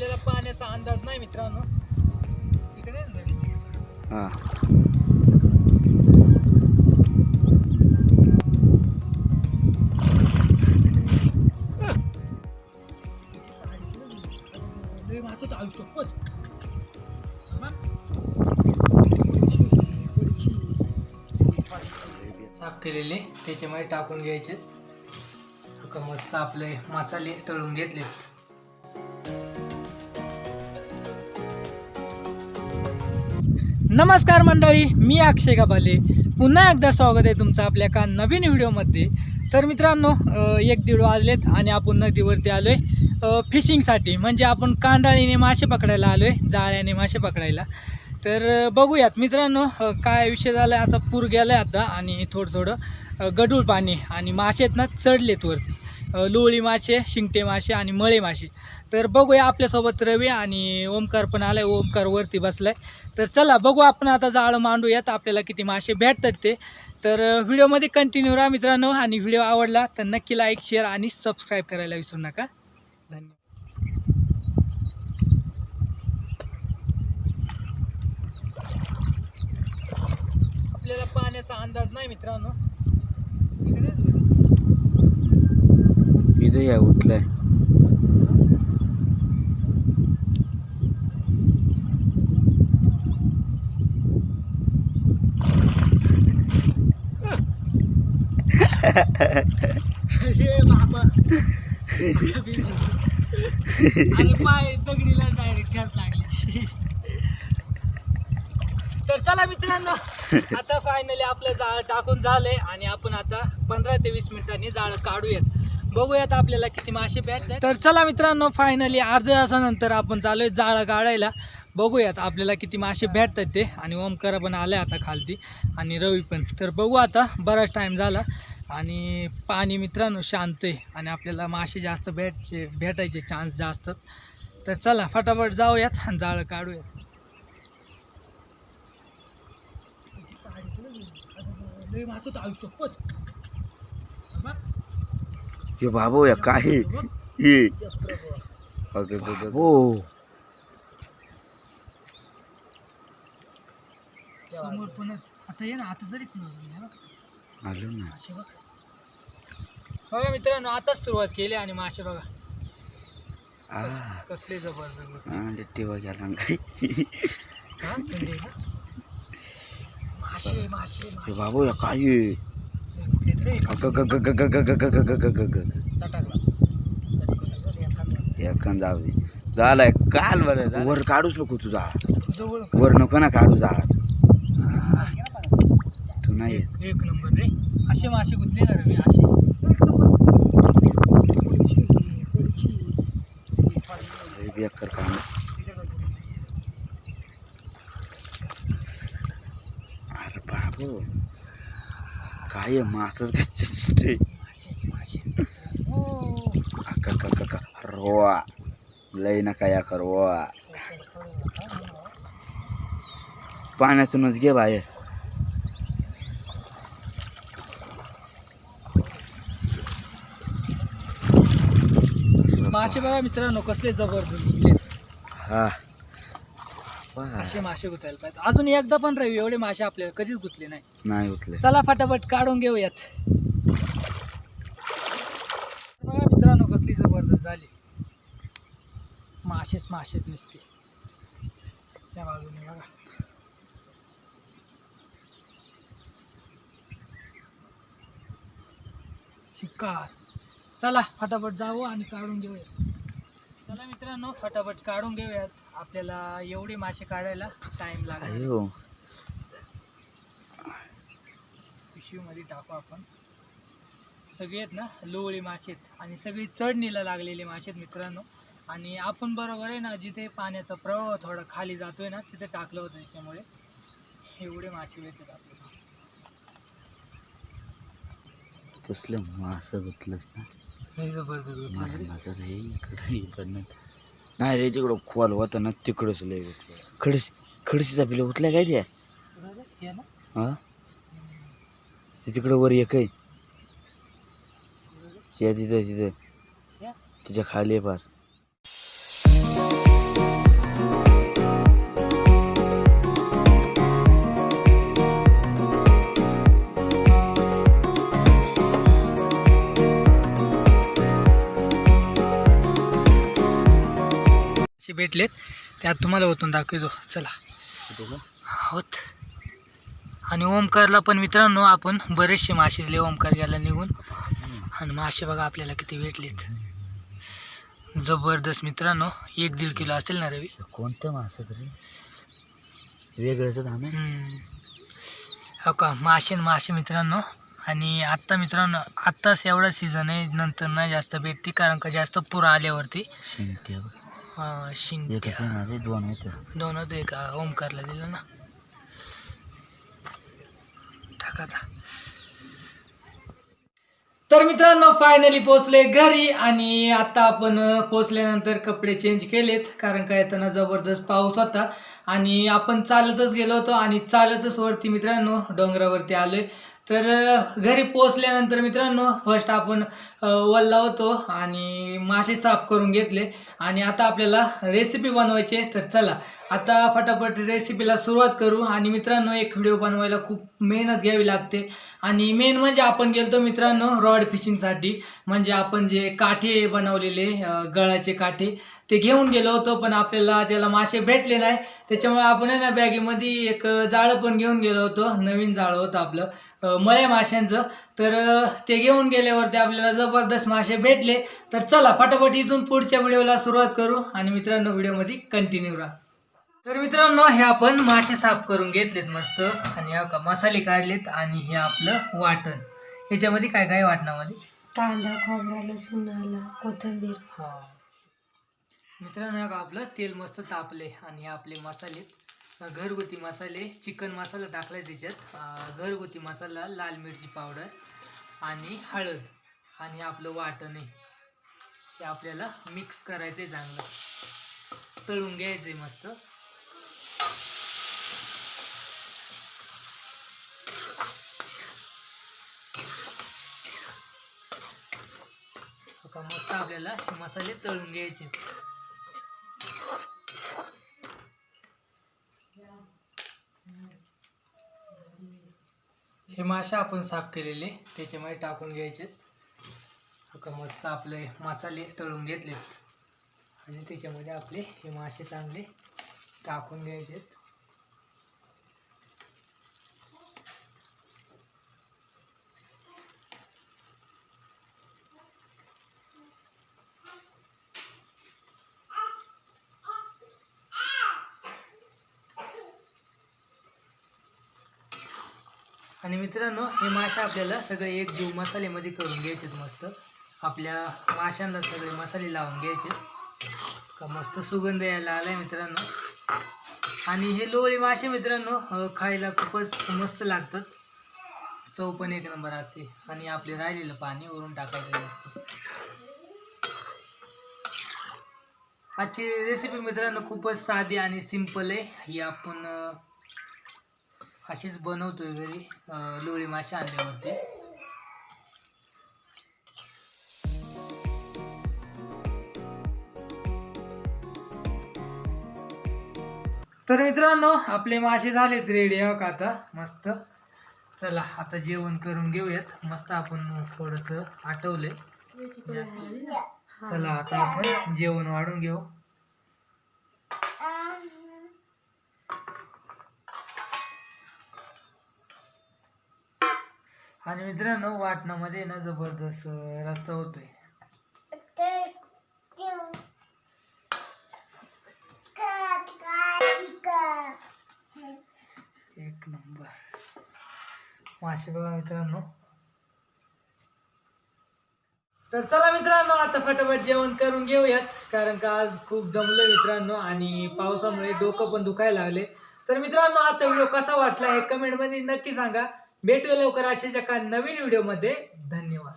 आपल्याला पाण्याचा अंदाज नाही मित्रांनो. इकडे. हा? साफ केलेले त्याच्यामध्ये टाकून घ्यायचे. मस्त आपले मसाले तळून घेतले नमस्कार मंडळी मी अक्षय गाभाले पुन्हा एकदा स्वागत आहे तुमचं आपल्या का नवीन व्हिडिओमध्ये. तर मित्रांनो एक दीड वाजलेत आणि आपण नदीवरती आलो आहे फिशिंगसाठी म्हणजे आपण कांदाळीने मासे पकडायला आलो आहे जाळ्याने मासे पकडायला. तर बघूयात. मित्रांनो काय विषय झाला आहे असा पूर गेला आहे आता आणि थोडं थोडं गढूळ पाणी आणि मासे आहेत ना चढलेत वरती. लोळी मासे शिंगटे मासे आणि मळे मासे. तर बघूया आपल्यासोबत रवी आणि ओमकार पण आलाय ओमकार वरती बसलाय. तर चला बघू आपण आता जाळं मांडूयात आपल्याला किती मासे भेटतात ते. तर व्हिडिओमध्ये कंटिन्यू राहा मित्रांनो आणि व्हिडिओ आवडला तर नक्की लाईक शेअर आणि सबस्क्राईब करायला विसरू नका. धन्यवाद. आपल्याला पाण्याचा अंदाज नाही मित्रांनो इकडे आहे ना नदी. इथं या उठलाय अरे बाबा. अरे पाय दगडीला डायरेक्ट ठेच लागली. तर चला मित्रांनो आता फायनली आपलं जाळ टाकून झालंय आणि आपण आता पंधरा ते वीस मिनिटांनी जाळं काढूयात. बघूयात आपल्याला किती मासे भेटतात. तर चला मित्रांनो फायनली अर्ध्या तासानंतर आपण चालू आहे जाळं काढायला. बघूयात आपल्याला किती मासे भेटतात ते. आणि ओमकार पण आले आता खालती आणि रवी पण. तर बघू आता बराच टाईम झाला. आणि पाणी मित्रांनो शांत आहे. आणि आपल्याला मासे जास्त भेटचे भेटायचे चान्स जास्त. तर चला फटाफट जाऊयात आणि जाळं काढूयात. मासं तर आयुष्य पण. बघ, हे बाबू या काय बघ, हे. हो समोर पण आता ये ना आता तरी बघ, आलो ना. मासे बघ. बघा मित्रांनो आताच सुरुवात केली आणि मासे बघा. आ. कस- कसले जबरदस्त हा टेवा गेला काय हा, थंडी आहे ना? मासे मासे हे मासे. बाबू या काय हे? एखादा. जाऊ दे झालाय काल बरं वर काढूच नको तुझा वर नको ना काढू जा तू नाही. एक नंबर रे असे मासे गुंतले ना रे मी असे पडशी, पडशी. लय बेकार काम अरे बाबू काय मासच मासेच मासे. हो. अक्का का का रोवा. लय नका या कर वा पाण्यातूनच घे बाहेर. मासे बघा मित्रांनो कसले जबरदस्त हा. असे मासे गुतायला पाहिजे. अजून एकदा पण रवी एवढे मासे आपल्याला कधीच गुतले नाही. नाही उठले चला फटाफट काढून घेऊयात. बघा मित्रांनो कसली जबरदस्त झाली. मासेच मासेच नसते. त्या बाजूने बघा. शिकार. चला फटाफट जाऊ आणि काढून घेऊयात. चला मित्रांनो फटाफट काढून घेऊयात. आपल्याला एवढे मासे काढायला टाइम लागेल अयो. पिशवीमध्ये टाकू आपण. सगळे आहेत ना लोवळी मासे आहेत. आणि सगळी चढणीला लागलेले मासे आहेत मित्रांनो. आणि आपण बरोबर आहे ना जिथे पाण्याचा प्रवाह थोडा खाली जातोय ना तिथे टाकलं होतं त्याच्यामुळे एवढे मासे येतात आपल्याला. कसलं मास गुतलं ना? लय जबरदस्त गुंतलं रे. मासा रे इकडं इकडनं. नाही रे तिकडं खोल होता ना तिकडंच लय खडशी खडस खडशीचा पिलं उठला काय त्या? हा? ते तिकडं वर एक आहे. तिथं तिथं. तिच्या खाली आहे फार मासे भेटलेत त्यात तुम्हाला ओतून दाखवतो. चला? होत आणि ओमकारला पण मित्रांनो आपण बरेचसे मासे दिले ओमकार गेला निघून. आणि मासे बघा आपल्याला किती भेटलेत. जबरदस्त मित्रांनो एक दीड किलो असेल ना रवी? कोणतं मासं तरी? वेगळंच. हो का? मासे न मासे मित्रांनो. आणि आत्ता मित्रांनो आत्ताच एवढा सीझन आहे नंतर नाही जास्त भेटते कारण का जास्त पूर आल्यावरती. एकच दोन होतं दोन होते का? ओमकारला दिलं ना. टाका आता. तर मित्रांनो फायनली पोचले घरी आणि आता आपण अ, पोचल्यानंतर कपडे चेंज केलेत. कारण का येताना जबरदस्त पाऊस होता. आणि आपण चालतच गेलो होतो आणि चालतच वरती मित्रांनो डोंगरावरती आलोय. तर घरी पोचल्यानंतर मित्रांनो फर्स्ट आपण वल वल्ला होतो आणि मासे साफ करून घेतले. आणि आता आपल्याला रेसिपी बनवायची आहे. तर चला आता फटाफट रेसिपीला सुरुवात करू. आणि मित्रांनो एक व्हिडिओ बनवायला खूप मेहनत घ्यावी लागते. आणि मेन म्हणजे आपण गेलतो मित्रांनो रॉड फिशिंगसाठी म्हणजे आपण जे काठे बनवलेले गळाचे काठे ते घेऊन गेलो होतो पण आपल्याला त्याला मासे भेटले नाही. त्याच्यामुळे आपण ना बॅगेमध्ये एक जाळं पण घेऊन गेलो होतो. नवीन जाळं होतं आपलं अं, मळ्या माशांचं. तर ते घेऊन गेल्यावरती आपल्याला जबरदस्त मासे भेटले. तर चला फटाफट इथून पुढच्या व्हिडिओला सुरुवात करू आणि मित्रांनो व्हिडिओमध्ये कंटिन्यू राहा. तर मित्रांनो हे आपण मासे साफ करून घेतलेत मस्त आणि हा का मसाले काढलेत आणि हे आपलं वाटण. ह्याच्यामध्ये काय काय वाटणामध्ये? कांदा खोबरा लसूण आलं कोथिंबीर. हा. मित्रांनो का आपलं तेल मस्त तापले आणि हे आपले मसाले. घरगुती मसाले चिकन मसाला टाकलाय त्याच्यात. घरगुती मसाला लाल मिरची पावडर आणि हळद आणि आपलं वाटण आहे. हे आपल्याला मिक्स करायचं आहे चांगलं. तळून घ्यायचं आहे मस्त. का मस्त आपल्याला हे मसाले तळून घ्यायचे. हे मासे आपण साफ केलेले त्याच्यामध्ये टाकून घ्यायचे. का मस्त आपले मसाले तळून घेतले आणि त्याच्यामध्ये आपले हे मासे चांगले टाकून घ्यायचे आणि मित्रांनो हे मासे आपल्याला सगळे एक जीव मसाल्यामध्ये करून घ्यायचे मस्त. आपल्या माशांना सगळे मसाले लावून घ्यायचे का मस्त सुगंध यायला आलाय मित्रांनो. आणि हे लोळी मासे मित्रांनो खायला खूपच मस्त लागतात. चव पण एक नंबर असते. आणि आपले राहिलेलं पाणी वरून टाकायचं मस्त. आजची रेसिपी मित्रांनो खूपच साधी आणि सिंपल आहे. ही आपण अशीच बनवतोय घरी लोळी मासे आणल्यावरती. तर मित्रांनो आपले मासे झालेत रेडी हो का आता? मस्त. चला आता जेवण करून घेऊयात. मस्त आपण थोडस आठवलंय चला आता आपण जेवण वाढून घेऊ. आणि मित्रांनो वाटणामध्ये ना जबरदस्त अं, रस्सा होतोय. एक नंबर. मासे बघा मित्रांनो. तर चला मित्रांनो आता फटाफट जेवण करून घेऊयात. कारण का आज खूप दमलं मित्रांनो आणि पावसामुळे डोकं पण दुखायला लागले. तर मित्रांनो आजचा व्हिडिओ कसा वाटला हे कमेंटमध्ये नक्की सांगा. भेटूया लवकर अशाच एका नवीन व्हिडिओमध्ये धन्यवाद.